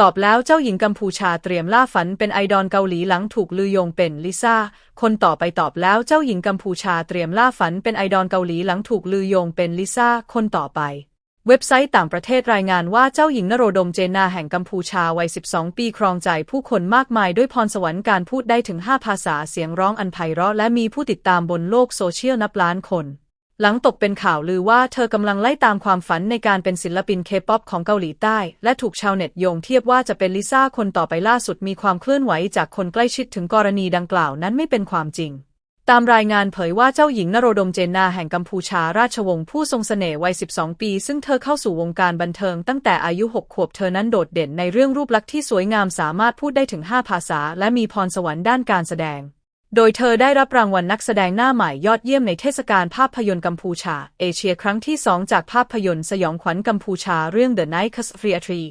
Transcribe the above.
ตอบแล้วเจ้าหญิงกัมพูชาเตรียมล่าฝันเป็นไอดอลเกาหลีหลังถูกลือโยงเป็นลิซ่า คนต่อไปตอบแล้วเจ้าหญิงกัมพูชาเตรียมล่าฝันเป็นไอดอลเกาหลีหลังถูกลือโยงเป็นลิซ่า คนต่อไป เว็บไซต์ต่างประเทศรายงานว่าเจ้าหญิงนโรดมเจนาแห่งกัมพูชาวัย 12 ปีครองใจผู้คนมากมายด้วยพรสวรรค์การพูดได้ถึง 5 ภาษาเสียงร้องอันไพเราะและมีผู้ติดตามบนโลกโซเชียลนับล้านคน หลังตกเป็นข่าวลือว่าเธอกำลังไล่ตามความฝันในการเป็นศิลปินเคป๊อปของเกาหลีใต้ และถูกชาวเน็ตโยงเทียบว่าจะเป็นลิซ่าคนต่อไปล่าสุดมีความเคลื่อนไหวจากคนใกล้ชิดถึงกรณีดังกล่าวนั้นไม่เป็นความจริง ตามรายงานเผยว่าเจ้าหญิงนโรดมเจนนาแห่งกัมพูชาราชวงศ์ผู้ทรงเสน่ห์วัย 12 ปี ซึ่งเธอเข้าสู่วงการบันเทิงตั้งแต่อายุ 6 ขวบเธอนั้นโดดเด่นในเรื่องรูปลักษณ์ที่สวยงามสามารถพูดได้ถึง 5 ภาษา และมีพรสวรรค์ด้านการแสดง โดยเธอได้รับรางวัลนักแสดงหน้าใหม่ยอดเยี่ยมในเทศกาลภาพยนตร์กัมพูชา เอเชียครั้งที่2จากภาพยนตร์สยองขวัญกัมพูชาเรื่อง The Night c a s f r e a Tree